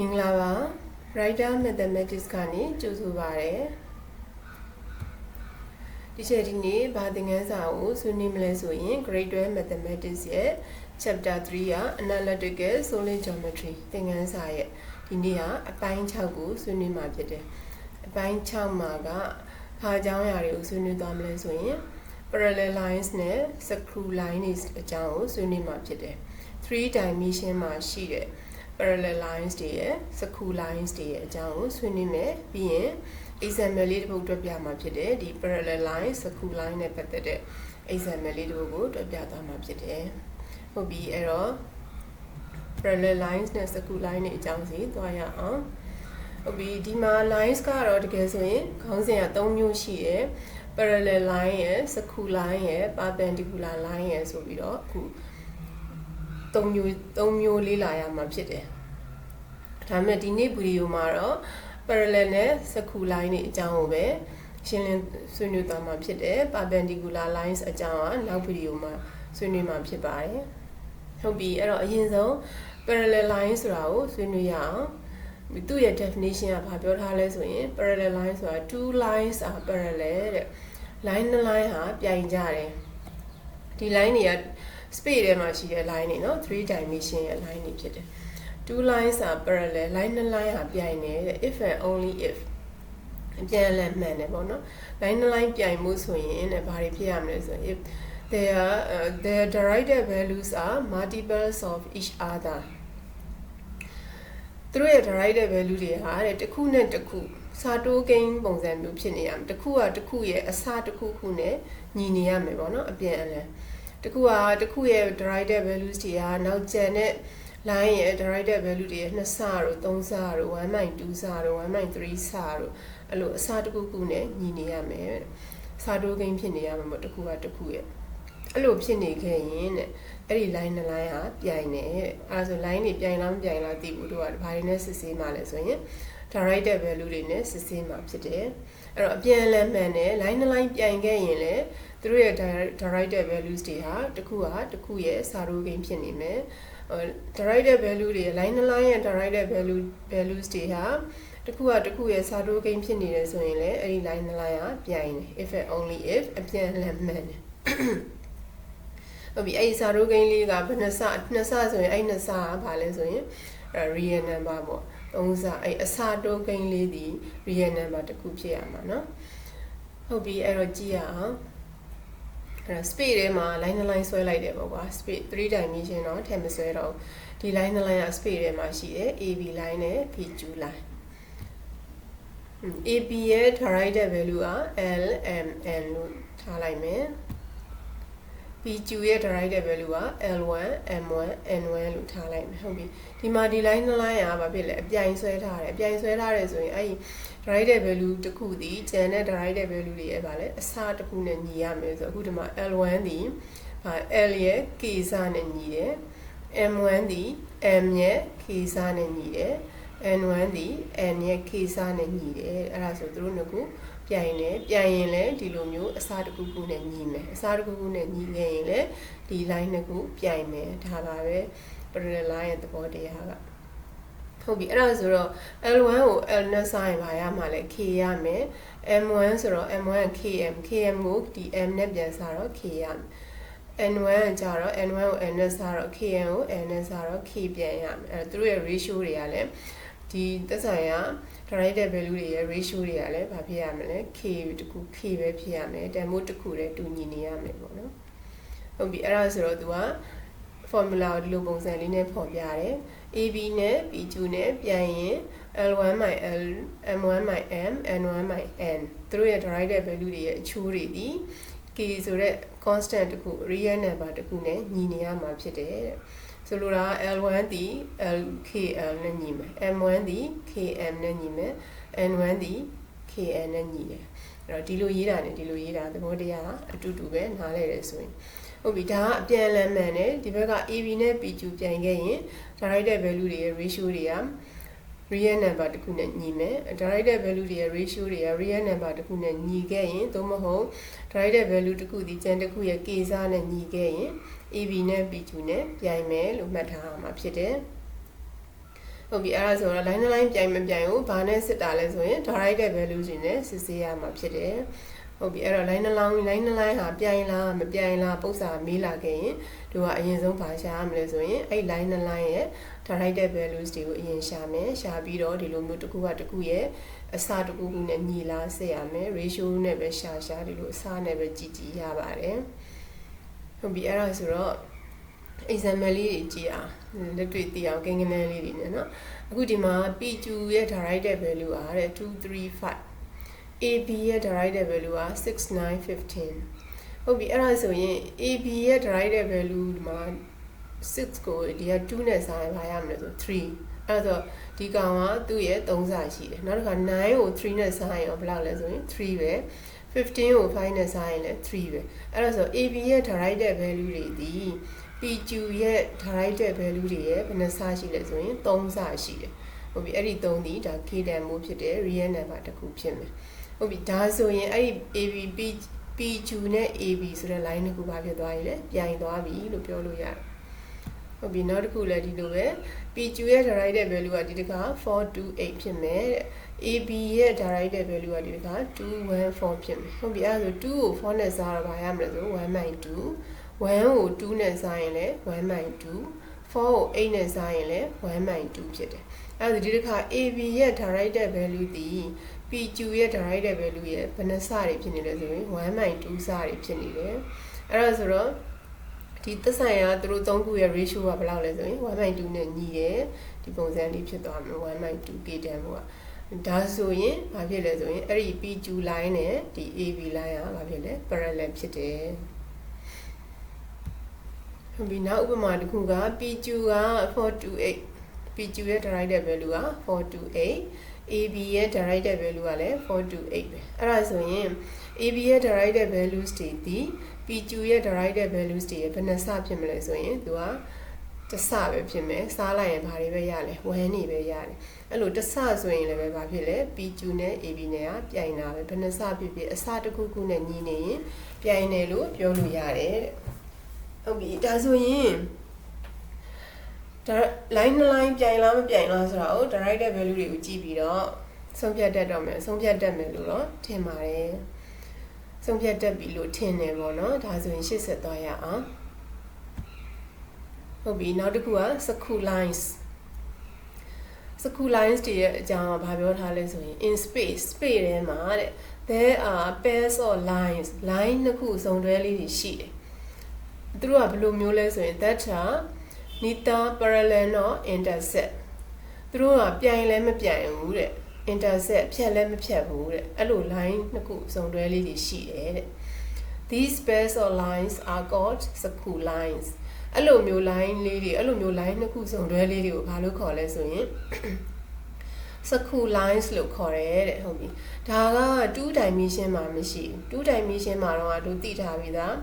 မင်္ဂလာပါ Writer Mathematics ကနေကြိုဆိုပါရစေဒီချက်ဒီနေ့ဗာသင်ခန်းစာကိုဆွေးနွေးမလဲဆိုရင် Grade 12 Mathematics ရဲ့ Chapter 3က Analytical Solid Geometry သင်ခန်းစာရဲ့ဒီနေ့ကအပိုင်း6ကိုဆွေးနွေးမှာဖြစ်တယ်အပိုင်း6မှာကဘာအကြောင်းအရာတွေကိုဆွေးနွေးသွားမလဲဆိုရင် parallel lines နဲ့ screw line တွေအကြောင်းကိုဆွေးနွေးမှာဖြစ်တယ်3 dimension မှာရှိတဲ့ parallel lines တွေရဲ့ screw lines တွေရဲ့အကြောင်းကိုဆွေးနွေးမယ်ပြီးရင် example လေးတစ်ပုဒ်တွက်ပြမှာဖြစ်တယ်ဒီ parallel line screw line နဲ့ပတ်သက်တဲ့ example လေးတစ်ပုဒ်ကိုတွက်ပြသွားမှာဖြစ်တယ်ဟုတ်ပြီအဲ့တော့ parallel lines နဲ့ screw line တွေအကြောင်းစီသွားရအောင်ဟုတ်ပြီဒီမှာ lines ကတော့တကယ်ဆိုရင်ခေါင်းစဉ်က3မျိုးရှိတယ် parallel line ရယ် screw line ရယ် perpendicular line ရယ်ဆိုပြီးတော့အခု၃မျိုး၃မျိုးလေးလာရမှာဖြစ်တယ် ဒါပေမဲ့ဒီနေ့ဗီဒီယိုမှာတော့ parallel နဲ့ screw line တွေအကြောင်းကိုပဲရှင်းလင်းဆွေးနွေးသွားမှာဖြစ်တယ် perpendicular lines အကြောင်းကနောက်ဗီဒီယိုမှာဆွေးနွေးမှာဖြစ်ပါတယ်ဟုတ်ပြီအဲ့တော့အရင်ဆုံး parallel line ဆိုတာကိုဆွေးနွေးရအောင်သူ့ရဲ့ definition ကဘာပြောထားလဲဆိုရင် parallel line ဆိုတာ two lines are parallel တဲ့ line နှစ် line ဟာပြိုင်ကြတယ်ဒီ line တွေက space ထဲမှာရှိတဲ့ line တွေเนาะ3 dimension ရဲ့ line တွေဖြစ်တယ် two lines are parallel line နှစ် line ဟာပြိုင်တယ်တဲ့ if and only if အပြန်အလှန်မှန်တယ်ပေါ့နော် line နှစ် line ပြိုင်မှုဆိုရင်တဲ့ဘာတွေဖြစ်ရမလဲဆိုရင် if their uh, their derived values are multiples of each other သူတို့ရဲ့ derived value တွေဟာတဲ့တစ်ခုနဲ့တစ်ခုစာတိုးကိန်းပုံစံမျိုးဖြစ်နေရမယ်တစ်ခုကတစ်ခုရဲ့အစားတစ်ခုခုနဲ့ညီနေရမယ်ပေါ့နော်အပြန်အလှန်တစ်ခုကတစ်ခုရဲ့ derived values တွေဟာနောက်ကျန်တဲ့ line ရဲ့ derived value တွေရဲ့2ဆတို့3ဆတို့1.2ဆတို့1.3ဆတို့အဲ့လိုအစားတစ်ခုခုနဲ့ညီနေရမယ်စာတိုးကိန်းဖြစ်နေရမှာပေါ့တစ်ခုကတစ်ခုရဲ့အဲ့လိုဖြစ်နေခဲ့ရင်တဲ့အဲ့ဒီ line နှစ် line ဟာပြိုင်နေတဲ့အဲ့ဒါဆို line တွေပြိုင်လားမပြိုင်လားသိဖို့တို့ကဘာတွေနဲ့စစ်ဆေးမှလဲဆိုရင် direct value တွေနဲ့စစ်ဆေးမှာဖြစ်တယ်အဲ့တော့အပြန်အလှန်မှန်တယ် line နှစ် line ပြိုင်ခဲ့ရင်လည်းသူတို့ရဲ့ direct values တွေဟာတစ်ခုဟာတစ်ခုရဲ့စာရိုးကိန်းဖြစ်နေမယ် direct value တွေ line နှစ် line ရဲ့ direct value values တွေဟာတစ်ခုကတစ်ခုရဲ့စာတိုးကိန်းဖြစ်နေတယ်ဆိုရင်လည်းအဲ့ဒီ line နှစ် line ဟာပြိုင်တယ် if and only if အပြန်အလှန်မှန်တယ်ဟုတ်ပြီအဲ့ဒီစာတိုးကိန်းလေးကဘယ်နှစနှစ်စဆိုရင်အဲ့နှစ်စကဘာလဲဆိုရင် real number ပေါ့သုံးစအဲ့အစာတိုးကိန်းလေးဒီ real number တစ်ခုဖြစ်ရမှာเนาะဟုတ်ပြီအဲ့တော့ကြည့်ရအောင် အဲ့တော့ space ထဲမှာ line နှစ် line ဆွဲလိုက်တယ်ပေါ့ကွာ space 3 dimension တော့ထည့်မဆွဲတော့ဒီ line နှစ် line က space ထဲမှာရှိတယ် AB line နဲ့ PQ line AB ရဲ့ direct value က L M N လို့ထားလိုက်မယ် PQ ရဲ့ direct value က L1 M1 N1 လို့ထားလိုက်မယ်ဟုတ်ပြီဒီမှာဒီ line နှစ် line ကဘာဖြစ်လဲအပြိုင်ဆွဲထားတယ်အပြိုင်ဆွဲထားတယ်ဆိုရင်အဲ့ဒီ direct value တစ်ခုဒီကျန်တဲ့ direct value တွေရဲ့ဗာလဲအစားတစ်ခုနဲ့ညီရမယ်ဆိုအခုဒီမှာ L1 ဒီဗာ L ရဲ့ K စားနဲ့ညီတယ် M1 ဒီ M ရဲ့ K စားနဲ့ညီတယ် N1 ဒီ N ရဲ့ K စားနဲ့ညီတယ်အဲ့ဒါဆိုသူတို့နှစ်ခုပြိုင်တယ်ပြိုင်ရင်လည်းဒီလိုမျိုးအစားတစ်ခုခုနဲ့ညီမယ်အစားတစ်ခုခုနဲ့ညီခဲ့ရင်လည်းဒီ line နှစ်ခုပြိုင်မယ်ဒါပါပဲ parallel line ရဲ့သဘောတရားက ဟုတ်ပြီအဲ့ဒါဆိုတော့ L1 ကို L နဲ့ဆိုင်ပါရမှာလဲ K ရမယ် M1 ဆိုတော့ M1 KM KM ကိုဒီ M နဲ့ပြန်စားတော့ K ရမယ် N1 ကကြတော့ N1 ကို N နဲ့စားတော့ KN ကို N နဲ့စားတော့ K ပြန်ရမယ်အဲ့တော့သူတို့ရဲ့ ratio တွေကလည်းဒီသက်ဆိုင်ရာ direct value တွေရဲ့ ratio တွေကလည်းဘာဖြစ်ရမလဲ k တခု k ပဲဖြစ်ရမယ်တန်ဖိုးတစ်ခုတည်းတူညီနေရမယ်ပေါ့နော်ဟုတ်ပြီအဲ့ဒါဆိုတော့ तू က formula ကိုဒီလိုပုံစံလေးနဲ့ဖော်ပြတယ် AB နဲ့ PQ နဲ့ပြန်ရင် L1 L M1 M N1 N သူတို့ရဲ့ direct value တွေရဲ့အချိုးတွေဒီ k ဆိုတဲ့ constant တခု real number တခုနဲ့ညီနေရမှာဖြစ်တယ်တဲ့ဆိုလိုတာ L1 ဒီ LKL နဲ့ညီမယ် M1 ဒီ KM နဲ့ညီမယ် N1 ဒီ KN နဲ့ညီတယ်အဲ့တော့ဒီလိုရေးတာနဲ့ဒီလိုရေးတာသဘောတရားအတူတူပဲနားလဲတယ်ဆိုရင် ဟုတ်ပြီဒါကအပြန်လမ်းမှန်တယ်ဒီဘက်က AB နဲ့ PQ ပြန်ခဲ့ရင် direct value တွေရဲ့ ratio တွေက real number တခုနဲ့ညီမယ် direct value တွေရဲ့ ratio တွေက real number တခုနဲ့ညီခဲ့ရင်သို့မဟုတ် direct value တခုဒီကျန်တခုရဲ့ k စားနဲ့ညီခဲ့ရင် AB နဲ့ PQ နဲ့ပြိုင်မယ်လို့မှတ်ထားရမှာဖြစ်တယ်ဟုတ်ပြီအဲ့ဒါဆိုတော့ line တစ် line ပြိုင်မပြိုင်ဘူးဘာနဲ့စစ်တာလဲဆိုရင် directed value တွေနဲ့စစ်ဆေးရမှာဖြစ်တယ် ဟုတ်ပြီအဲ့တော့ line တစ် line line တစ် line ဟာပြိုင်လားမပြိုင်လားပု္ပ္ပာမေးလာခဲ့ရင်တို့ကအရင်ဆုံးဘာရှာရမလဲဆိုရင်အဲ့ line တစ် line ရဲ့ directed values တွေကိုအရင်ရှာမယ်ရှာပြီးတော့ဒီလိုမျိုးတစ်ခုကတစ်ခုရဲ့အစတစ်ခုခုနဲ့ညီလားစစ်ရမယ် ratio နဲ့ပဲရှာရှာဒီလိုအစနဲ့ပဲကြည့်ကြည့်ရပါတယ်ဟုတ်ပြီအဲ့ဒါဆိုတော့ example လေးတွေကြည့်အောင်လက်တွေ့သိအောင်ကိန်းဂဏန်းလေးတွေနဲ့เนาะအခုဒီမှာ PQ ရဲ့ directed value อ่ะတဲ့235 AB ရဲ့ directed value อ่ะ6915ဟုတ်ပြီအဲ့ဒါဆိုရင် AB ရဲ့ directed value ဒီမှာ6ကိုဒီက2နဲ့စားရင်ဘာရမလဲဆို3အဲ့တော့ဒီကောင်ကသူ့ရဲ့3စာရှိတယ်နောက်တစ်ခါ9ကို3နဲ့စားရင်ရောဘယ်လောက်လဲဆိုရင်3ပဲ15ကို5နဲ့စားရင်လည်း3ပဲအဲ့ဒါဆို AB ရဲ့ directed value တွေဒီ PQ ရဲ့ directed value တွေရဲ့ဘယ်နှစရှိလဲဆိုရင်3စရှိတယ်ဟုတ်ပြီအဲ့ဒီ3ဒီဒါ k တန်မို့ဖြစ်တယ် real number တစ်ခုဖြစ်မယ် ဟုတ်ပြီဒါဆိုရင်အဲ့ဒီ AB PQ နဲ့ AB ဆိုတဲ့ line တစ်ခုဘာဖြစ်သွားပြီလဲပြိုင်သွားပြီလို့ပြောလို့ရတယ်ဟုတ်ပြီနောက်တစ်ခုလည်းဒီလိုပဲ PQ ရဲ့ directed value ကဒီတစ်ခါ428ဖြစ်မယ်တဲ့ AB ရဲ့ directed value ကဒီတစ်ခါ214ဖြစ်မယ်ဟုတ်ပြီအဲ့ဒါဆို2ကို4နဲ့စားတော့ဘာရမလဲဆို1/2 1ကို2နဲ့စားရင်လည်း1/2 4ကို8နဲ့စားရင်လည်း1/2ဖြစ်တယ်အဲဒါဒီတစ်ခါ AB ရဲ့ directed value တည် PQ ရဲ့ directed value ရဲ့ဘယ်နှစတွေဖြစ်နေလဲဆိုရင်1/2စတွေဖြစ်နေတယ်အဲ့ဒါဆိုတော့ဒီသက်ဆိုင်ရာသူတို့သုံးခုရဲ့ ratio ကဘယ်လောက်လဲဆိုရင်1/2နဲ့ညီတယ်ဒီပုံစံလေးဖြစ်သွားမှာ1/2 k တန်ပေါ့ဒါဆိုရင်ဘာဖြစ်လဲဆိုရင်အဲ့ဒီ PQ line နဲ့ဒီ AB line ကဘာဖြစ်လဲ parallel ဖြစ်တယ်ဟုတ်ပြီနောက်ဥပမာတစ်ခုက PQ က428 PQ ရဲ့ directed value က428 AB ရဲ့ directed value ကလည်း428ပဲအဲ့ဒါဆိုရင် AB ရဲ့ directed values တွေဒီ PQ ရဲ့ directed values တွေရဲ့ဘယ်နှစဖြစ်မလဲဆိုရင်သူကတဆပဲဖြစ်မယ်စားလိုက်ရင်ဘာတွေပဲရလဲ1နေပဲရတယ်အဲ့လိုတဆဆိုရင်လည်းပဲဘာဖြစ်လဲ PQ နဲ့ AB နဲ့ကပြိုင်တာပဲဘယ်နှစဖြစ်ဖြစ်အစတစ်ခုခုနဲ့ညီနေရင်ပြိုင်တယ်လို့ပြောလို့ရတယ်တဲ့ဟုတ်ပြီဒါဆိုရင်ဒါ line နှစ် line ပြိုင်လားမပြိုင်လားဆိုတာကို directed value တွေကိုကြည့်ပြီးတော့ဆုံးဖြတ်တတ်တော့မယ်ဆုံးဖြတ်တတ်မယ်လို့တော့ထင်ပါတယ်ဆုံးဖြတ်တတ်ပြီလို့ထင်တယ်ပေါ့နော်ဒါဆိုရင်ရှေ့ဆက်သွားရအောင်ဟုတ်ပြီနောက်တစ်ခုက sku lines sku lines တွေရဲ့အကြောင်းကဘာပြောထားလဲဆိုရင် in space space ထဲမှာတဲ့ there are pairs of lines line နှစ်ခုစုံတွဲလေးတွေရှိတယ်သူတို့ကဘယ်လိုမျိုးလဲဆိုရင် that are neither parallel nor intersect သူတို့ကပြိုင်လည်းမပြိုင်ဘူးတဲ့ intersect ဖြတ်လည်းမဖြတ်ဘူးတဲ့အဲ့လို line နှစ်ခုစုံတွဲလေးတွေရှိတယ်တဲ့ these pairs of lines are called skew lines အဲ့လိုမျိုး line လေးတွေအဲ့လိုမျိုး line နှစ်ခုစုံတွဲလေးတွေကိုဘာလို့ခေါ်လဲဆိုရင် skew lines လို့ခေါ်တယ်တဲ့ဟုတ်ပြီဒါက2 dimension မှာမရှိဘူး2 dimension မှာတော့တို့သိထားပြီးသား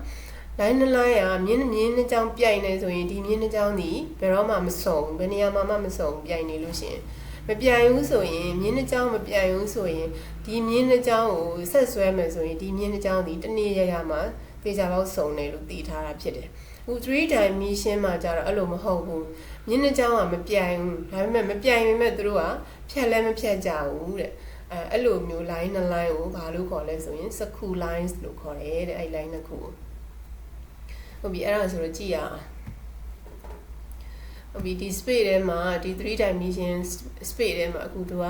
line နှစ် line ကမြင်းမြင်းနှစ်ကြောင်းပြိုင်နေဆိုရင်ဒီမြင်းနှစ်ကြောင်းဒီဘယ်တော့မှမစုံဘယ်နေရာမှာမှမစုံပြိုင်နေလို့ရှိရင်မပြိုင်ဘူးဆိုရင်မြင်းနှစ်ကြောင်းမပြိုင်ဘူးဆိုရင်ဒီမြင်းနှစ်ကြောင်းကိုဆက်ဆွဲမယ်ဆိုရင်ဒီမြင်းနှစ်ကြောင်းဒီတနေ့ရရမှာသေချာပေါက်စုံတယ်လို့သိထားတာဖြစ်တယ်အခု3 dimension မှာကျတော့အဲ့လိုမဟုတ်ဘူးမြင်းနှစ်ကြောင်းကမပြိုင်ဘူးဒါပေမဲ့မပြိုင်ပေမဲ့သူတို့ကဖြတ်လည်းမဖြတ်ကြဘူးတဲ့အဲအဲ့လိုမျိုး line နှစ် line ကိုဘာလို့ခေါ်လဲဆိုရင် skew lines လို့ခေါ်တယ်တဲ့အဲ့ line နှစ်ခုကို ဟုတ်ပြီအဲ့ဒါဆိုတော့ကြည့်ရအောင်ဟုတ်ပြီဒီ space ထဲမှာဒီ3 dimension space ထဲမှာအခုတို့က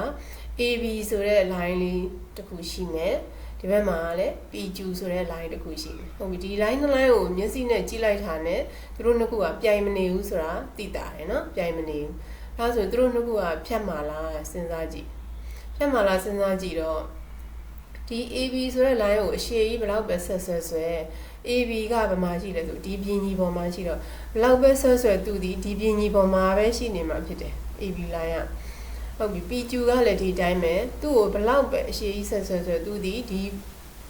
AB ဆိုတဲ့ line လေးတစ်ခုရှိမယ်ဒီဘက်မှာလည်း PQ ဆိုတဲ့ line တစ်ခုရှိမယ်ဟုတ်ပြီဒီ line နှစ် line ကိုမျက်စိနဲ့ကြည့်လိုက်တာနဲ့သူတို့နှစ်ခုကပြိုင်မနေဘူးဆိုတာသိတာရယ်နော်ပြိုင်မနေဘူးဒါဆိုသူတို့နှစ်ခုကဖြတ်မှာလားစဉ်းစားကြည့်ဖြတ်မှာလားစဉ်းစားကြည့်တော့ဒီ AB ဆိုတဲ့ line ကိုအရှည်ကြီးဘယ်လောက်ပဲဆက်ဆွဲဆွဲ AB ကဘယ်မှာရှိလဲဆိုဒီပြင်းကြီးပေါ်မှာရှိတော့ဘယ်လောက်ပဲဆွဲဆွဲသူဒီဒီပြင်းကြီးပေါ်မှာပဲရှိနေမှာဖြစ်တယ် AB line ကဟုတ်ပြီ PQ ကလည်းဒီတိုင်းပဲသူ့ကိုဘယ်လောက်ပဲအရှိကြီးဆက်ဆွဲဆွဲသူဒီဒီ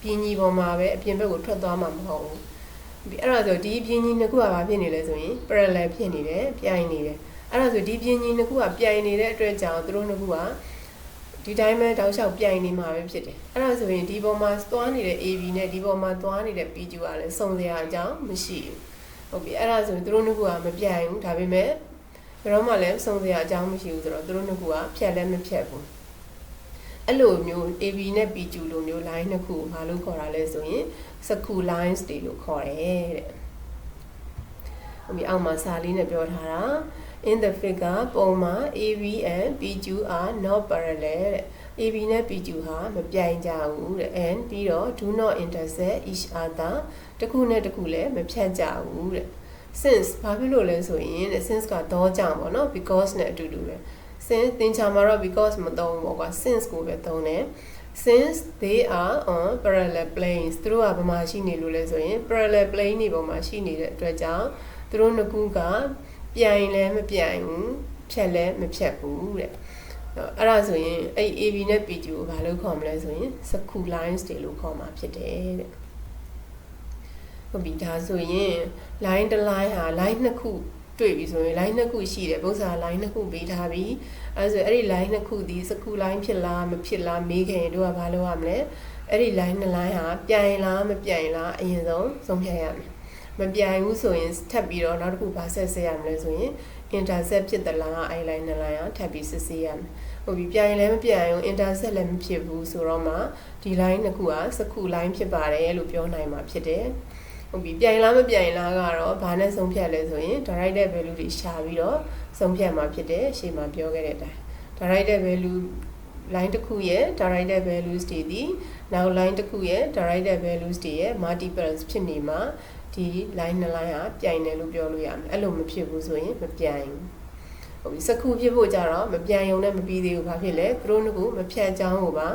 ပြင်းကြီးပေါ်မှာပဲအပြင်ဘက်ကိုထွက်သွားမှာမဟုတ်ဘူးဒီအဲ့ဒါဆိုဒီပြင်းကြီးနှစ်ခုကဘာဖြစ်နေလဲဆိုရင် parallel ဖြစ်နေတယ်ပြိုင်နေတယ်အဲ့ဒါဆိုဒီပြင်းကြီးနှစ်ခုကပြိုင်နေတဲ့အတွက်ကြောင့်သူတို့နှစ်ခုက ဒီတိုင်းပဲတောက်လျှောက်ပြိုင်နေမှာပဲဖြစ်တယ်အဲ့ဒါဆိုရင်ဒီပေါ်မှာသွားနေတဲ့ AB နဲ့ဒီပေါ်မှာသွားနေတဲ့ PQ ကလည်းစုံစရာအကြောင်းမရှိဘူးဟုတ်ပြီအဲ့ဒါဆိုရင်သူတို့နှစ်ခုကမပြိုင်ဘူးဒါပေမဲ့ဘယ်တော့မှလည်းစုံစရာအကြောင်းမရှိဘူးဆိုတော့သူတို့နှစ်ခုကဖြတ်လည်းမဖြတ်ဘူးအဲ့လိုမျိုး AB နဲ့ PQ လိုမျိုး line နှစ်ခုကိုဘာလို့ခေါ်တာလဲဆိုရင် skew lines တွေလို့ခေါ်တယ်တဲ့။ ဒီအောက်မှာစာလေးနဲ့ပြောထားတာ in the figure ပုံမှာ AB and PQ are not parallel တဲ့ AB နဲ့ PQ ဟာမပြိုင်ကြဘူးတဲ့ and ပြီးတော့ do not intersect each other တစ်ခုနဲ့တစ်ခုလည်းမဖြတ်ကြဘူးတဲ့ since ဘာဖြစ်လို့လဲဆိုရင်တဲ့ since ကတော့ကြောင့်ပေါ့နော် because နဲ့အတူတူပဲ since သင်ချာမှာတော့ because မသုံးဘူးပေါ့ကွာ since ကိုပဲသုံးတယ် since they are on parallel planes သူတို့ကဘာမှရှိနေလို့လဲဆိုရင် parallel plane တွေပေါ်မှာရှိနေတဲ့အတွက်ကြောင့် သူတို့နှစ်ခုကပြိုင်လည်းမပြိုင်ဘူးဖြတ်လည်းမဖြတ်ဘူးတဲ့အဲ့ဒါဆိုရင်အဲ့ AB နဲ့ PQ ကိုဘာလို့ခေါ်မလဲဆိုရင် skew lines တွေလို့ခေါ်မှာဖြစ်တယ်တဲ့ဟုတ်ပြီဒါဆိုရင် line တစ် line ဟာ line နှစ်ခုတွေ့ပြီဆိုရင် line နှစ်ခုရှိတယ်ပုံစံ line နှစ်ခုပေးထားပြီအဲဆိုအဲ့ဒီ line နှစ်ခုဒီစကူ line ဖြစ်လားမဖြစ်လားမေးခင်တို့ကဘာလုပ်ရမလဲအဲ့ဒီ line နှစ် line ဟာပြိုင်လားမပြိုင်လားအရင်ဆုံးဆုံးဖြတ်ရမယ် မပြိုင်ဘူးဆိုရင်ထပ်ပြီးတော့နောက်တစ်ခုဘာဆက်ဆက်ရမလဲဆိုရင် intercept ဖြစ်သလားအဲ့ line နှစ် line ဟာထပ်ပြီးစစ်ဆေးရမယ်ဟုတ်ပြီပြိုင်လည်းမပြိုင်ဘူး intercept လည်းမဖြစ်ဘူးဆိုတော့မှဒီ line နှစ်ခုကစကူ line ဖြစ်ပါတယ်လို့ပြောနိုင်မှာဖြစ်တယ်ဟုတ်ပြီပြိုင်လားမပြိုင်လားကတော့ဘာနဲ့ဆုံးဖြတ်လဲဆိုရင် direct value တွေရှာပြီးတော့ဆုံးဖြတ်မှာဖြစ်တယ်ရှေ့မှာပြောခဲ့တဲ့အတိုင်း direct value line တစ်ခုရဲ့ direct values တွေဒီနောက် line တစ်ခုရဲ့ direct values တွေရဲ့ multiples ဖြစ်နေမှာ ဒီ line နှစ် line ဟာပြိုင်တယ်လို့ပြောလို့ရမယ်အဲ့လိုမဖြစ်ဘူးဆိုရင်မပြိုင်ဘူးဟုတ်ပြီစခုဖြစ်ဖို့ကြတော့မပြိုင်ုံနဲ့မပြီးသေးဘူးဘာဖြစ်လဲသူတို့ကမဖြတ်ချောင်းကိုပါ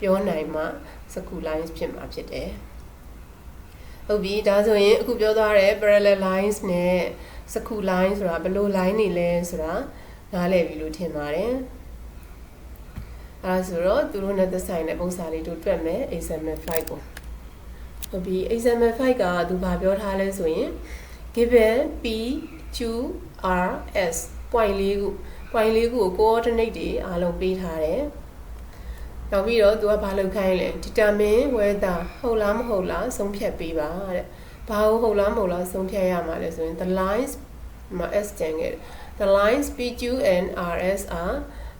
ပြောနိုင်မှစခု lines ဖြစ်မှာဖြစ်တယ်ဟုတ်ပြီဒါဆိုရင်အခုပြောသွားတဲ့ parallel lines နဲ့စခု line ဆိုတာဘယ်လို line နေလဲဆိုတာနားလည်ပြီလို့ထင်ပါတယ်အဲဆိုတော့သူတို့နဲ့သက်ဆိုင်တဲ့ပုံစံလေးတို့တွက်မယ် example 5ကို ဟုတ်ပြီ example 5ကသူဘာပြောထားလဲဆိုရင် given p q r s point လေးခု point လေးခုကို coordinate တွေအားလုံးပေးထားတယ်နောက်ပြီးတော့သူကဘာလုပ်ခိုင်းလဲ determine whether ဟုတ်လားမဟုတ်လားဆုံးဖြတ်ပေးပါတဲ့ဘာဟုတ်ဟုတ်လားမဟုတ်လားဆုံးဖြတ်ရမှာလဲဆိုရင် the lines မှာ s ကျန်ခဲ့တယ် the lines pq and rs are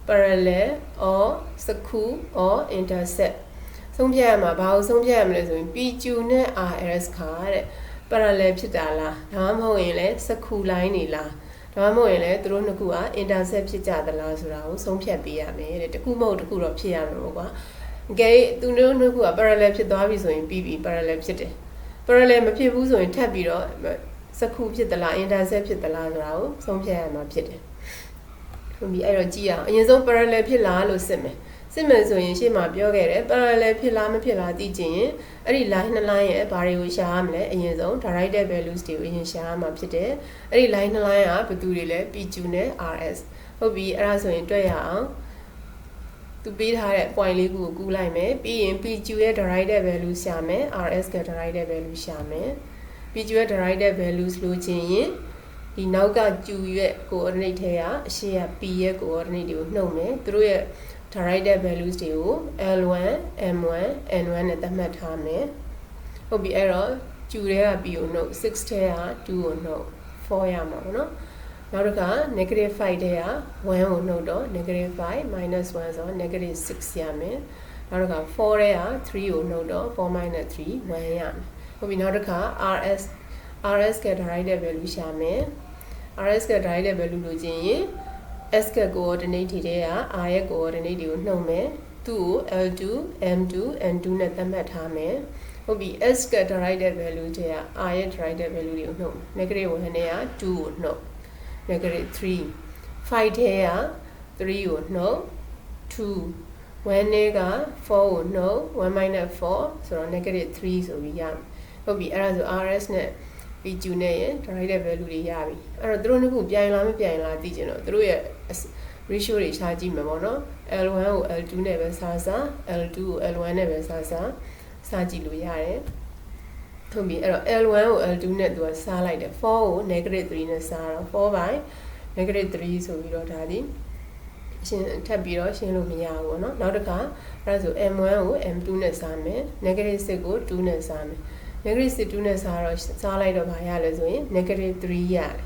parallel or skew or intersect ဆုံးဖြတ်ရမှာဘာလို့ဆုံးဖြတ်ရမလဲဆိုရင် PQ နဲ့ RS ခါတဲ့ parallel ဖြစ်တာလားဒါမှမဟုတ်ရင်လည်း skew line နေလားဒါမှမဟုတ်ရင်လည်းသူတို့နှစ်ခုက intersect ဖြစ်ကြသလားဆိုတာကိုဆုံးဖြတ်ပေးရမယ်တဲ့တခုမဟုတ်တခုတော့ဖြစ်ရမှာပေါ့ကွာအကယ်သူတို့နှစ်ခုက parallel ဖြစ်သွားပြီဆိုရင်ပြီးပြီ parallel ဖြစ်တယ် parallel မဖြစ်ဘူးဆိုရင်ထပ်ပြီးတော့စခုဖြစ်သလား intersect ဖြစ်သလားဆိုတာကိုဆုံးဖြတ်ရမှာဖြစ်တယ်ဟုတ်ပြီအဲ့တော့ကြည့်အောင်အရင်ဆုံး parallel ဖြစ်လားလို့စစ်မယ် စစ်မယ်ဆိုရင်ရှေ့မှာပြောခဲ့တယ် parallel ဖြစ်လားမဖြစ်လားသိချင်ရင်အဲ့ဒီ line နှစ် line ရဲ့ဘာတွေကိုရှာရမလဲအရင်ဆုံး direct values တွေကိုအရင်ရှာရမှာဖြစ်တယ်အဲ့ဒီ line နှစ် line ကဘယ်သူတွေလဲ PQ နဲ့ RS ဟုတ်ပြီအဲ့ဒါဆိုရင်တွေ့ရအောင်သူပေးထားတဲ့ point လေးခုကိုကူးလိုက်မယ်ပြီးရင် PQ ရဲ့ direct value ရှာမယ် RS က direct value ရှာမယ် PQ ရဲ့ direct values လို့ချင်းရင်ဒီနောက်က Q ရဲ့ coordinate ထဲကအရှေ့က P ရဲ့ coordinate တွေကိုနှုတ်မယ်သူတို့ရဲ့ direct values တွေကို L1, M1, N1 နဲ့သတ်မှတ်ထားမယ်ဟုတ်ပြီအဲ့တော့ Q ထဲက P ကိုနှုတ်6ထဲက2ကိုနှုတ်4ရမှာပေါ့နော်နောက်တစ်ခါ negative 5ထဲက1ကိုနှုတ်တော့ negative 5 minus 1ဆိုတော့ negative 6ရမယ်နောက်တစ်ခါ4ထဲက3ကိုနှုတ်တော့4 minus 3 1ရမယ်ဟုတ်ပြီနောက်တစ်ခါ RS RS က direct value ရှာမယ် RS က direct value လို့ချင်းရင် S က coordinate တွေက R ရဲ့ coordinate တွေကိုနှုတ်မယ်သူ့ကို L2 M2 N2 နဲ့သတ်မှတ်ထားမယ်ဟုတ်ပြီ S က direct value တွေက R ရဲ့ direct value တွေကိုနှုတ် negative 1နဲ့က2ကိုနှုတ် negative 3 5ထဲက3ကိုနှုတ်2 1နဲ့က4ကိုနှုတ်1 minus 4ဆိုတော့ negative 3ဆိုပြီးရမယ်ဟုတ်ပြီအဲ့ဒါဆို RS နဲ့ PQ နဲ့ရ direct value တွေရပြီအဲ့တော့သူတို့နှစ်ခုပြိုင်လားမပြိုင်လားသိချင်တော့သူတို့ရဲ့ ratio တွေရှာကြည့်မှာပေါ့နော် L1 ကို L2 နဲ့ပဲစားစား L2 ကို L1 နဲ့ပဲစားစားစားကြည့်လို့ရတယ်ဟုတ်ပြီအဲ့တော့ L1 ကို L2 နဲ့သူကစားလိုက်တယ်4ကို negative 3နဲ့စားတော့4 by negative 3ဆိုပြီးတော့ဒါဒီရှင်းထပ်ပြီးတော့ရှင်းလို့မရဘူးပေါ့နော်နောက်တစ်ခါအဲ့ဒါဆို M1 ကို M2 နဲ့စားမယ် negative 6ကို2နဲ့စားမယ် negative 2နဲ့စားတော့စားလိုက်တော့ဘာရလဲဆိုရင် negative 3ရတယ်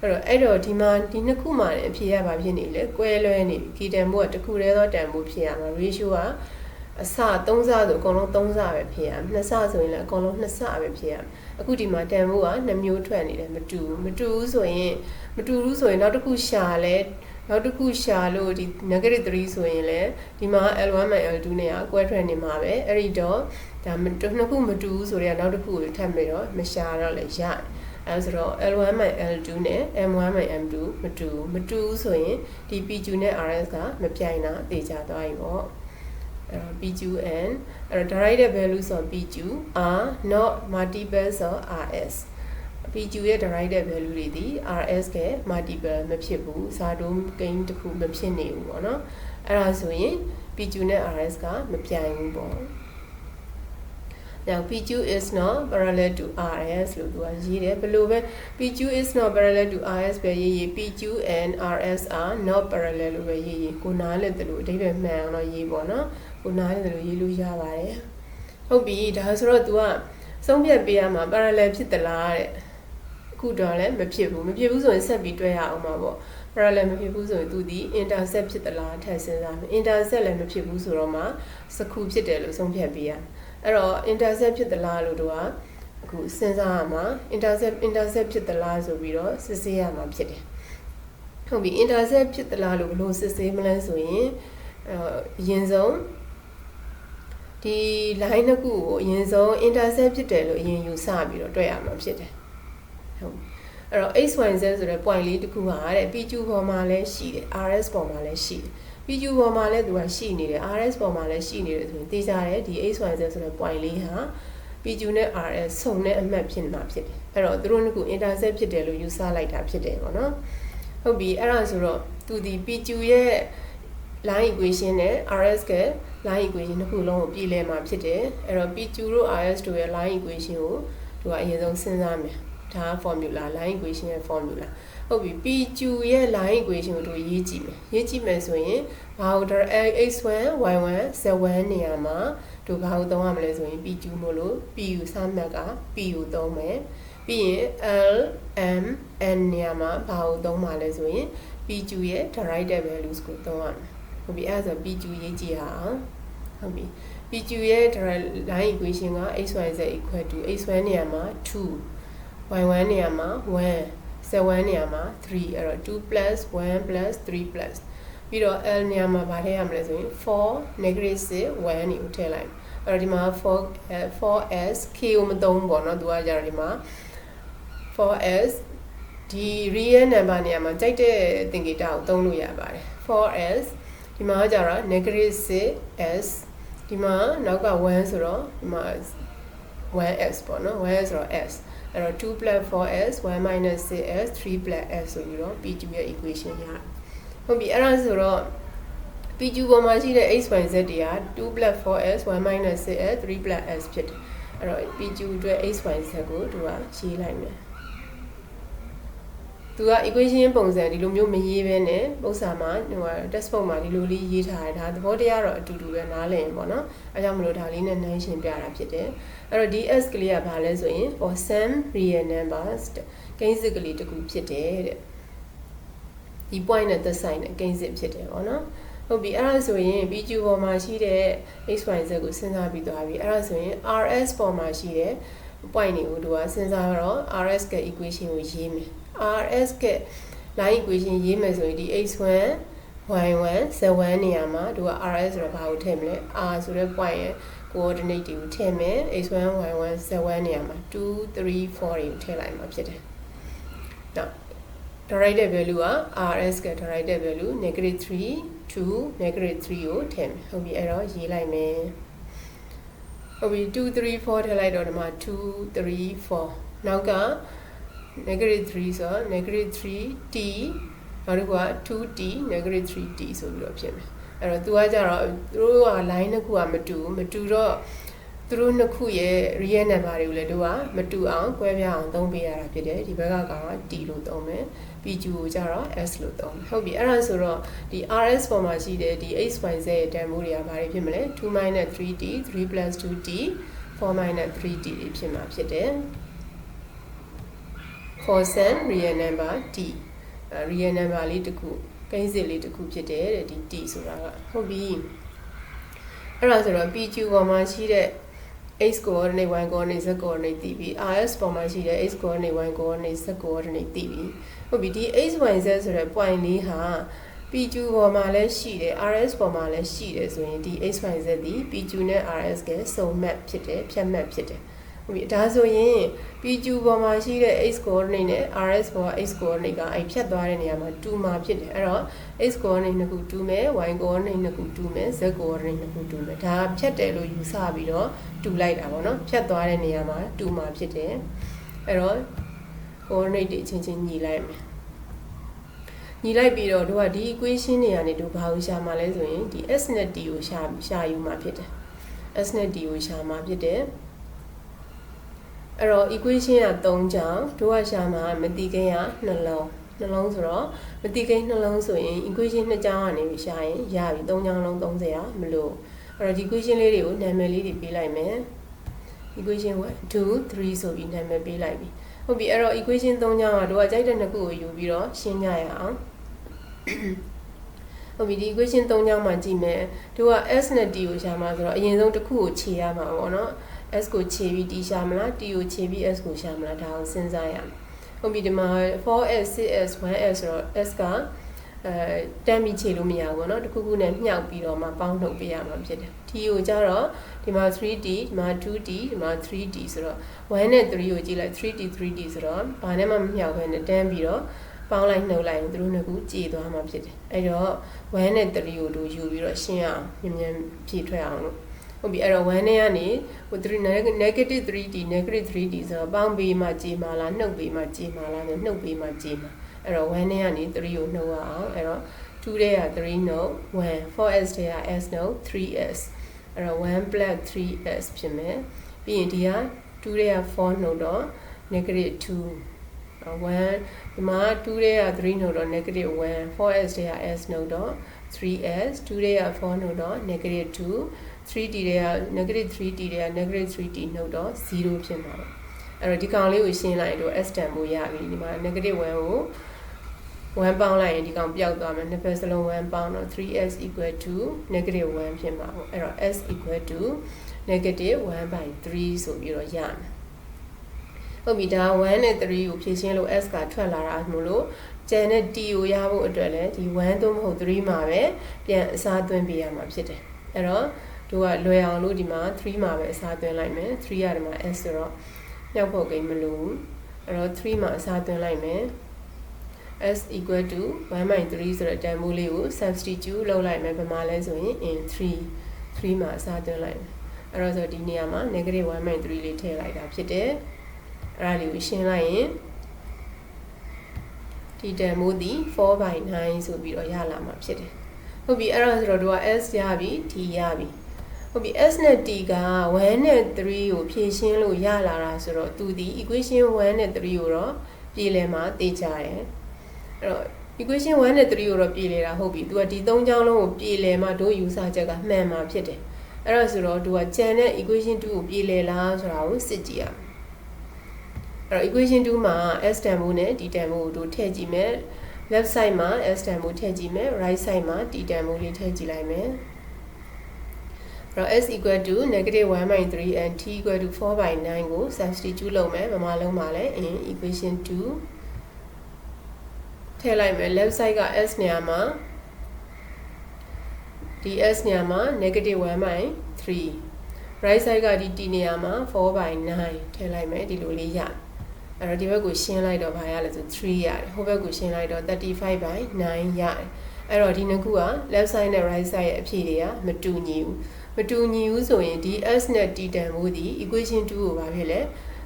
ဟအဲ့တော့အဲ့တော့ဒီမှာဒီနှစ်ခုမှာလည်းအဖြေရပါဖြစ်နေလေကွဲလွဲနေပြီကီတန်ဖို့ကတစ်ခုတည်းသောတန်ဖို့ဖြစ်ရမှာ ratio ကအစ3စဆိုအကုန်လုံး3စပဲဖြစ်ရမယ်နှစ်စဆိုရင်လည်းအကုန်လုံး2စပဲဖြစ်ရမယ်အခုဒီမှာတန်ဖို့က2မျိုးထွက်နေတယ်မတူဘူးမတူဘူးဆိုရင်မတူဘူးဆိုရင်နောက်တစ်ခုရှာလဲ နောက်တစ်ခုရှာလို့ဒီ negative 3ဆိုရင်လည်းဒီမှာ L1 L2 နဲ့ကကွဲထွက်နေမှာပဲအဲ့ဒီတော့ဒါနှစ်ခုမတူဘူးဆိုတော့နောက်တစ်ခုကိုထပ်ပြီးတော့မရှာတော့လည်းရတယ်အဲဆိုတော့ L1 by L2 နဲ့ M1 by M2 မတူမတူဆိုရင်ဒီ PQ နဲ့ RS ကမပြိုင်တာသိကြသွားပြီပေါ့အဲတော့ PQN အဲ့တော့ derived value ဆို PQ are not multiples of RS PQ ရဲ့ derived value တွေဒီ RS က multiple မဖြစ်ဘူးစာတုံးကိန်းတစ်ခုမဖြစ်နေဘူးပေါ့နော်အဲ့ဒါဆိုရင် PQ နဲ့ RS ကမပြိုင်ဘူးပေါ့ Now PQ is not parallel to RS လို့သူကရေးတယ်ဘယ်လိုပဲ PQ is not parallel to RS ပဲရေးရေး PQ and RS are not parallel လို့ပဲရေးရေးကိုနားလည်တယ်လို့အဓိပ္ပာယ်မှန်အောင်တော့ရေးပေါ့နော်ကိုနားလည်တယ်လို့ရေးလို့ရပါတယ်ဟုတ်ပြီဒါဆိုတော့ तू ကဆုံးဖြတ်ပေးရမှာ parallel ဖြစ်သလားတဲ့အ ခုတော့လည်းမဖြစ်ဘူးမဖြစ်ဘူးဆိုရင်ဆက်ပြီးတွဲရအောင်ပါပေါ့ parallel မဖြစ်ဘူးဆိုရင်သူဒီ intercept ဖြစ်သလားထပ်စဉ်းစားမယ် intercept လည်းမဖြစ်ဘူးဆိုတော့မှစခုဖြစ်တယ်လို့ဆုံးဖြတ်ပေးရအဲ့တော့ intercept ဖြစ်သလားလို့တို့ကအခုစဉ်းစားရမှာ intercept intercept ဖြစ်သလားဆိုပြီးတော့စစ်ဆေးရမှာဖြစ်တယ်ဟုတ်ပြီ intercept ဖြစ်သလားလို့ဘယ်လိုစစ်ဆေးမလဲဆိုရင်အဲအရင်ဆုံးဒီ line နှစ်ခုကိုအရင်ဆုံး intercept ဖြစ်တယ်လို့အရင်ယူဆပြီးတော့တွေ့ရမှာဖြစ်တယ်ဟုတ် အဲ့တော့ xyz ဆိုတဲ့ point လေးတစ်ခုဟာတဲ့ pq ပေါ်မှာလည်းရှိတယ် rs ပေါ်မှာလည်းရှိတယ် pq ပေါ်မှာလည်းသူကရှိနေတယ် rs ပေါ်မှာလည်းရှိနေတယ်ဆိုရင်သိကြတယ်ဒီ xyz ဆိုတဲ့ point လေးဟာ pq နဲ့ rs စုံတဲ့အမှတ်ဖြစ်မှာဖြစ်တယ်အဲ့တော့သူတို့နှစ်ခု intercept ဖြစ်တယ်လို့ယူဆလိုက်တာဖြစ်တယ်ပေါ့နော်ဟုတ်ပြီအဲ့ဒါဆိုတော့သူဒီ pq ရဲ့ line equation နဲ့ rs က line equation နှစ်ခုလုံးကိုပြည်လဲမှာဖြစ်တယ်အဲ့တော့ pq တို့ rs တို့ရဲ့ line equation ကိုသူကအရင်ဆုံးစဉ်းစားမယ် ဒါ formula line equation ရဲ့ formula ဟုတ်ပြီ pq ရဲ့ line equation ကိုတို့ရေးကြည့်မယ်ရေးကြည့်မယ်ဆိုရင်ဘာလို့ x1 y1 z1 နေရာမှာတို့ဘာကိုသုံးရမလဲဆိုရင် pq မို့လို့ pu စမှတ်က p ကိုသုံးမယ်ပြီးရင် l m n နေရာမှာဘာကိုသုံးမှာလဲဆိုရင် pq ရဲ့ derived values ကိုသုံးရမယ်ဟုတ်ပြီအဲ့ဒါဆို pq ရေးကြည့်ရအောင်ဟုတ်ပြီ pq ရဲ့ line equation က xyz equal to x1 နေရာမှာ2 y1 နေရာမှာ1 7နေရာမှာ3အဲ့တော့2 plus 1 plus 3 plus ပြီးတော့ l နေရာမှာဗာထည့်ရမလဲဆိုရင်4 negative 6 1ကိုထည့်လိုက်အဲ့တော့ဒီမှာ4 4s k ကိုမသုံးဘူးပေါ့နော်သူကကြတော့ဒီမှာ 4s ဒီ real number နေရာမှာကြိုက်တဲ့သင်္ကေတကိုသုံးလို့ရပါတယ် 4s ဒီမှာကြတော့ negative 6s ဒီမှာနောက်က1ဆိုတော့ဒီမှာ 1s ပေါ့နော် 1s ဆိုတော့ s အဲ့တော့2 plus 4s 1 minus 6s 3 plus s ဆိုပြီးတော့ pq ရဲ့ equation ရတယ်ဟုတ်ပြီအဲ့ဒါဆိုတော့ pq ပေါ်မှာရှိတဲ့ x y z တွေက2 plus 4s 1 minus 6s 3 plus s ဖြစ်တယ်အဲ့တော့ pq အတွက် x y z ကိုသူကရေးလိုက်မယ် သူက equation ပုံစံဒီလိုမျိုးမရေးဘဲနဲ့ပုံစံမှာဟို textbook မှာဒီလိုလေးရေးထားတယ်ဒါသဘောတရားတော့အတူတူပဲနားလည်ရင်ပေါ့နော်အဲကြောင့်မလို့ဒါလေးနဲ့နှိုင်းရှင်းပြတာဖြစ်တယ်အဲ့တော့ ds ကလေးကဘာလဲဆိုရင် for some real numbers ကိန်းစစ်ကလေးတစ်ခုဖြစ်တယ်တဲ့ဒီ point နဲ့သက်ဆိုင်တဲ့ကိန်းစစ်ဖြစ်တယ်ပေါ့နော်ဟုတ်ပြီအဲ့ဒါဆိုရင် PQ ပေါ်မှာရှိတဲ့ xyz ကိုစဉ်းစားပြီးသွားပြီအဲ့ဒါဆိုရင် rs ပေါ်မှာရှိတဲ့ point တွေကိုသူကစဉ်းစားတော့ rs က equation ကိုရေးမယ် rs က line equation ရေးမယ်ဆိုရင်ဒီ x1 y1 z1 နေရာမှာသူက rs ဆိုတော့ဘာကိုထည့်မလဲ r ဆိုတဲ့ point ရဲ့ coordinate တွေကိုထည့်မယ် x1 y1 z1 နေရာမှာ2 3 4တွေကိုထည့်လိုက်မှာဖြစ်တယ်။တော့ derived value က rs က derived value negative 3 2 negative 3ကိုထည့်မယ်။ဟုတ်ပြီအဲ့တော့ရေးလိုက်မယ်။ဟုတ်ပြီ2 3 4ထည့်လိုက်တော့ဒီမှာ2 3 4နောက်က negative 3ဆိုတော့ negative 3t နောက်တစ်ခုက 2t negative 3t ဆိုပြီးတော့ဖြစ်မယ်အဲ့တော့ तू ကကြတော့သူတို့က line နှစ်ခုကမတူမတူတော့သူတို့နှစ်ခုရဲ့ real number တွေကိုလည်းတို့ကမတူအောင်꿰ပြအောင်သုံးပေးရတာဖြစ်တယ်ဒီဘက်ကကောင်က t လို့သုံးမယ် pq ကိုကြတော့ s လို့သုံးမယ်ဟုတ်ပြီအဲ့ဒါဆိုတော့ဒီ rs ပေါ်မှာရှိတဲ့ဒီ xyz ရဲ့တန်ဖိုးတွေကဘာတွေဖြစ်မလဲ2 3t 3 2t 4 3t တွေဖြစ်မှာဖြစ်တယ် for some real number t အဲ real number လေးတစ်ခုကိန်းစစ်လေးတစ်ခုဖြစ်တယ်တဲ့ဒီ t ဆိုတာကဟုတ်ပြီအဲ့ဒါဆိုတော့ pq ပေါ်မှာရှိတဲ့ x coordinate y coordinate z coordinate သိပြီ rs ပေါ်မှာရှိတဲ့ x coordinate y coordinate z coordinate သိပြီဟုတ်ပြီဒီ x y z ဆိုတဲ့ point လေးဟာ PQ ပေါ်မှာလည်းရှိတယ် RS ပေါ်မှာလည်းရှိတယ်ဆိုရင်ဒီ XYZ ဒီ PQ နဲ့ RS ကစုံ map ဖြစ်တယ်ဖြတ် map ဖြစ်တယ်ဟုတ် ပြီဒါဆိုရင် PQ ပေါ်မှာရှိတဲ့ x coordinate နဲ့ RS ပေါ်က x coordinate ကအဲ့ဖြတ်သွားတဲ့နေရာမှာ2မှာဖြစ်တယ်အဲ့တော့ x coordinate နှစ်ခု2မယ် y coordinate နှစ်ခု2မယ် z coordinate နှစ်ခု2မယ်ဒါဖြတ်တယ်လို့ယူဆပြီးတော့2လိုက်တာပေါ့နော်ဖြတ်သွားတဲ့နေရာမှာ2မှာဖြစ်တယ်အဲ့တော့ coordinate တွေအချင်းချင်းညီလိုက်မယ်ညီလိုက်ပြီးတော့တို့ကဒီ equation တွေကနေတို့ဘာကိုရှာမှာလဲဆိုရင်ဒီ s နဲ့ t ကိုရှာရှာယူမှာဖြစ်တယ် s နဲ့ t ကိုရှာမှာဖြစ်တယ် အဲ့တော့ equation က3ကြောင်းတို့ကရှာမှာမတိကိန်းကနှလုံးနှလုံးဆိုတော့မတိကိန်းနှလုံးဆိုရင် equation 2ကြောင်းကနေရှာရင်ရပြီ3ကြောင်းလုံး30ရမလို့အဲ့တော့ဒီ equation လေးတွေကိုနာမည်လေးတွေပေးလိုက်မယ် equation 1 2 3ဆိုပြီးနာမည်ပေးလိုက်ပြီဟုတ်ပြီအဲ့တော့ equation 3ကြောင်းကတို့ကကြိုက်တဲ့နှစ်ခုကိုယူပြီးတော့ရှင်းကြရအောင်ဟုတ်ပြီဒီ equation 3ကြောင်းမှာကြည့်မယ်တို့က s နဲ့ t ကိုရှာမှာဆိုတော့အရင်ဆုံးတစ်ခုကိုခြေရမှာပေါ့နော် s ကိုခြေပြီး t ရှာမလား t ကိုခြေပြီး s ကိုရှာမလားဒါကိုစဉ်းစားရမယ်ဟုတ်ပြီဒီမှာ 4s 6s 1s ဆိုတော့ s ကအဲတန်းပြီးခြေလို့မရဘူးเนาะတခုခုနဲ့မြှောက်ပြီးတော့မှပေါင်းထုတ်ပေးရမှာဖြစ်တယ် t ကိုကြတော့ဒီမှာ 3d ဒီမှာ 2d ဒီမှာ 3d ဆိုတော့1နဲ့3ကိုကြည့်လိုက် 3d 3d ဆိုတော့ဘာနဲ့မှမမြှောက်ဘဲနဲ့တန်းပြီးတော့ပေါင်းလိုက်နှုတ်လိုက်ရင်သူတို့နှစ်ခုကြည်သွားမှာဖြစ်တယ်အဲ့တော့1နဲ့3ကိုတို့ယူပြီးတော့ရှင်းအောင်မြန်မြန်ဖြည့်ထွက်အောင်လို့ ဟုတ်ပြီအဲ့တော့1နဲ့ကနေဟို3 negative 3d negative 3d ဆိုတော့ပေါင်းပြီးမှကြည်မှာလားနှုတ်ပြီးမှကြည်မှာလားနှုတ်ပြီးမှကြည်မှာအဲ့တော့1နဲ့ကနေ3ကိုနှုတ်ရအောင်အဲ့တော့2တဲ့က3နှုတ်1 4s တဲ့က s နှုတ် 3s အဲ့တော့1 plus 3s ဖြစ်မယ်ပြီးရင်ဒီက2တဲ့က4နှုတ်တော့ negative 2 1ဒီမှာ2တဲ့က3နှုတ်တော့ negative 1 4s တဲ့က s နှုတ်တော့ 3s 2တဲ့က4နှုတ်တော့ negative 2 3t တဲ့က negative 3t တဲ့က negative 3t နှုတ်တော့0ဖြစ်မှာပေါ့အဲ့တော့ဒီကောင်လေးကိုရှင်းလိုက်ရင်တော့ s တန်ဖို့ရပြီဒီမှာ negative 1ကို1ပေါင်းလိုက်ရင်ဒီကောင်ပျောက်သွားမယ်နှစ်ဖက်စလုံး1ပေါင်းတော့ 3s equal to negative 1ဖြစ်မှာပေါ့အဲ့တော့ s equal to negative 1 by 3ဆိုပြီးတော့ရမယ်ဟုတ်ပြီဒါ1နဲ့3ကိုဖြည့်ရှင်းလို့ s ကထွက်လာတာမို့လို့ကျန်တဲ့ t ကိုရဖို့အတွက်လည်းဒီ1သို့မဟုတ်3မှာပဲပြန်အစားသွင်းပေးရမှာဖြစ်တယ်အဲ့တော့ တို့ကလွယ်အောင်လို့ဒီမှာ3မှာပဲအစားသွင်းလိုက်မယ်3ရတယ်မှာ s ဆိုတော့မြောက်ဖို့ကိန်းမလို့အဲ့တော့3မှာအစားသွင်းလိုက်မယ် s equal to 1/3ဆိုတဲ့တန်ဖိုးလေးကို substitute လုပ်လိုက်မယ်ဘယ်မှာလဲဆိုရင် in 3 3မှာအစားသွင်းလိုက်မယ်အဲ့တော့ဆိုဒီနေရာမှာ negative 1/3လေးထည့်လိုက်တာဖြစ်တယ်အဲ့ဒါလေးကိုရှင်းလိုက်ရင်ဒီတန်မိုးသည်4 by 9ဆိုပြီးတော့ရလာမှာဖြစ်တယ်ဟုတ်ပြီအဲ့ဒါဆိုတော့တို့က s ရပြီ t ရပြီ ဟုတ်ပြီ s နဲ့ t က1နဲ့3ကိုဖြည့်ရှင်းလို့ရလာတာဆိုတော့သူဒီ equation 1နဲ့3ကိုတော့ပြည်လည်မှာသိကြတယ်အဲ့တော့ equation 1နဲ့3ကိုတော့ပြည်လည်တာဟုတ်ပြီသူကဒီ၃ချောင်းလုံးကိုပြည်လည်မှာတို့ယူဆချက်ကမှန်မှာဖြစ်တယ်အဲ့တော့ဆိုတော့သူကကျန်တဲ့ equation 2ကိုပြည်လည်လားဆိုတာကိုစစ်ကြည့်ရမယ်အဲ့တော့ equation 2မှာ s တန်ဖိုးနဲ့ t တန်ဖိုးကိုတို့ထည့်ကြည့်မယ် left side မှာ s တန်ဖိုးထည့်ကြည့်မယ် right side မှာ t တန်ဖိုးလေးထည့်ကြည့်လိုက်မယ်အဲ့ တော့ s equal to negative 1/3 and t equal to 4 by 9ကို substitute လုပ်မယ်မမလုံးပါလဲ in equation 2ထည့်လိုက်မယ် left side က s နေရာမှာဒီ s နေရာမှာ negative 1/3 right side ကဒီ t နေရာမှာ4 by 9ထည့်လိုက်မယ်ဒီလိုလေးရအဲ့တော့ဒီဘက်ကိုရှင်းလိုက်တော့ဘာရလဲဆို3ရတယ်ဟိုဘက်ကိုရှင်းလိုက်တော့35 by 9ရတယ်အဲ့တော့ဒီနှစ်ခုက left side နဲ့ right side ရဲ့အဖြေတွေကမတူညီဘူးမ တူညီဘူးဆိုရင်ဒီ s နဲ့ t တန်ဖို့ဒီ equation 2ကိုဘာဖြစ်လဲ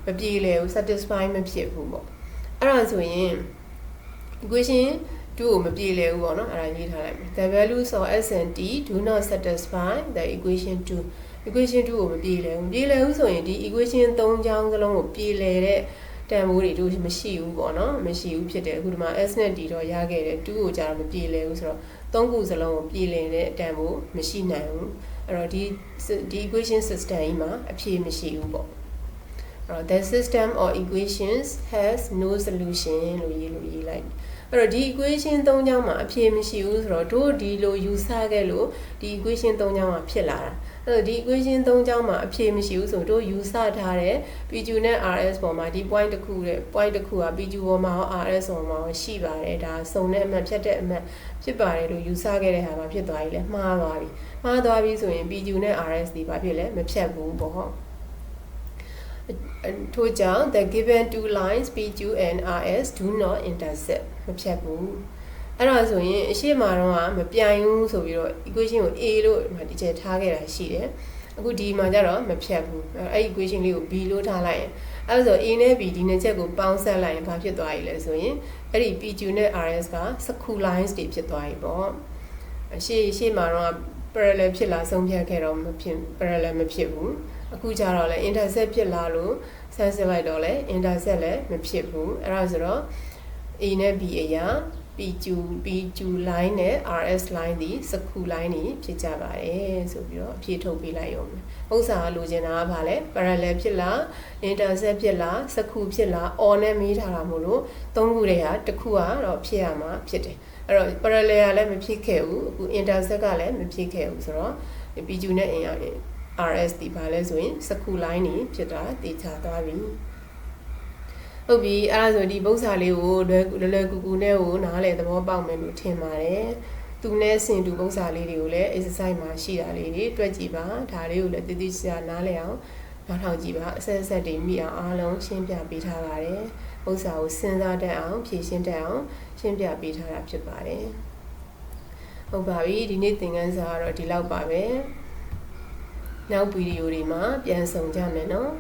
မပြေလည်ဘူး satisfy မဖြစ်ဘူးပေါ့အဲ့ဒါဆိုရင် equation 2ကိုမပြေလည်ဘူးပေါ့နော်အဲ့ဒါရေးထားလိုက်မယ် the values of s and t do not satisfy the equation 2 equation 2ကိုမပြေလည်ဘူးပြေလည်ဘူးဆိုရင်ဒီ equation 3ချောင်းစလုံးကိုပြေလည်တဲ့တန်ဖိုးတွေတို့မရှိဘူးပေါ့နော်မရှိဘူးဖြစ်တယ်အခုဒီမှာ s နဲ့ d တော့ရခဲ့တယ်2ကိုကြာတော့မပြေလည်ဘူးဆိုတော့3ခုစလုံးကိုပြေလည်တဲ့တန်ဖိုးမရှိနိုင်ဘူး အဲ့တော့ဒီဒီ equation system ကြီးမှာအဖြေမရှိဘူးပေါ့အဲ့တော့ the system or equations has no solution လို့ရေးလို့ရေးလိုက်အဲ့တော့ဒီ equation ၃ချောင်းမှာအဖြေမရှိဘူးဆိုတော့တို့ဒီလိုယူဆခဲ့လို့ဒီ equation ၃ချောင်းမှာဖြစ်လာတာ အဲ့တော့ဒီ equation ၃ချောင်းမှာအဖြေမရှိဘူးဆိုတော့တို့ယူဆထားတဲ့ PQ နဲ့ RS ပေါ်မှာဒီ point တစ်ခုတဲ့ point တစ်ခုက PQ ပေါ်မှာရော RS ပေါ်မှာရောရှိပါတယ်ဒါစုံတဲ့အမှတ်ဖြတ်တဲ့အမှတ်ဖြစ်ပါတယ်လို့ယူဆခဲ့တဲ့ဟာမှာဖြစ်သွားပြီလေမှားသွားပြီမှားသွားပြီဆိုရင် PQ နဲ့ RS ဒီဘာဖြစ်လဲမဖြတ်ဘူးပေါ့ဟုတ်ထို့ကြောင့် the given two lines PQ and RS do not intersect မဖြတ်ဘူး အဲ့ဒါဆိုရင်အရှိမတော့မပြိုင်ဘူးဆိုပြီးတော့ equation ကို A လို့ဒီမှာဒီကျထားခဲ့တာရှိတယ်အခုဒီမှာကျတော့မဖြတ်ဘူးအဲ့ equation လေးကို B လို့ထားလိုက်ရင်အဲ့ဒါဆို A နဲ့ B ဒီနှစ်ချက်ကိုပေါင်းဆက်လိုက်ရင်ဘာဖြစ်သွားပြီလဲဆိုရင်အဲ့ဒီ PQ နဲ့ RS က skew lines တွေဖြစ်သွားပြီပေါ့အရှိရှိမှာတော့ parallel ဖြစ်လာဆုံးဖြတ်ခဲ့တော့မဖြစ် parallel မဖြစ်ဘူးအခုကျတော့လဲ intersect ဖြစ်လာလို့ဆန်းစစ်လိုက်တော့လဲ intersect လည်းမဖြစ်ဘူးအဲ့ဒါဆိုတော့ A နဲ့ B အရာ PQ PQ line နဲ့ RS line ဒီစကူ line တွေဖြစ်ကြပါတယ်ဆိုပြီးတော့အဖြေထုတ်ပေးလိုက်ရုံပဲဥစ္စာကလိုချင်တာကဘာလဲ parallel ဖြစ်လား intersect ဖြစ်လားစကူဖြစ်လား or နဲ့မေးထားတာမို့လို့သုံးခုတည်းဟာတစ်ခုကတော့ဖြစ်ရမှာဖြစ်တယ်အဲ့တော့ parallel ကလည်းမဖြစ်ခဲ့ဘူးအခု intersect ကလည်းမဖြစ်ခဲ့ဘူးဆိုတော့ PQ နဲ့ RS ဒီဘာလဲဆိုရင်စကူ line တွေဖြစ်တာတေချာသွားပြီ ဟုတ်ပြီအဲ့ဒါဆိုဒီပု္ပ္ပစာလေးကိုလွယ်လွယ်ကူကူနဲ့ကိုနားလေသဘောပေါက်မယ်လို့ထင်ပါတယ်သူနဲ့ဆင်တူပု္ပ္ပစာလေးတွေကိုလည်း exercise မှာရှိတာလေးတွေတွက်ကြည့်ပါဒါလေးကိုလည်းတည်တည်ချာနားလေအောင်နားထောင်ကြည့်ပါအဆက်အဆက်တွေမိအောင်အားလုံးရှင်းပြပေးထားပါတယ်ပု္ပ္ပစာကိုစဉ်းစားတတ်အောင်ဖြည့်ရှင်းတတ်အောင်ရှင်းပြပေးထားတာဖြစ်ပါတယ်ဟုတ်ပါပြီဒီနေ့သင်ခန်းစာကတော့ဒီလောက်ပါပဲနောက်ဗီဒီယိုတွေမှာပြန်ဆောင်ကြမယ်နော်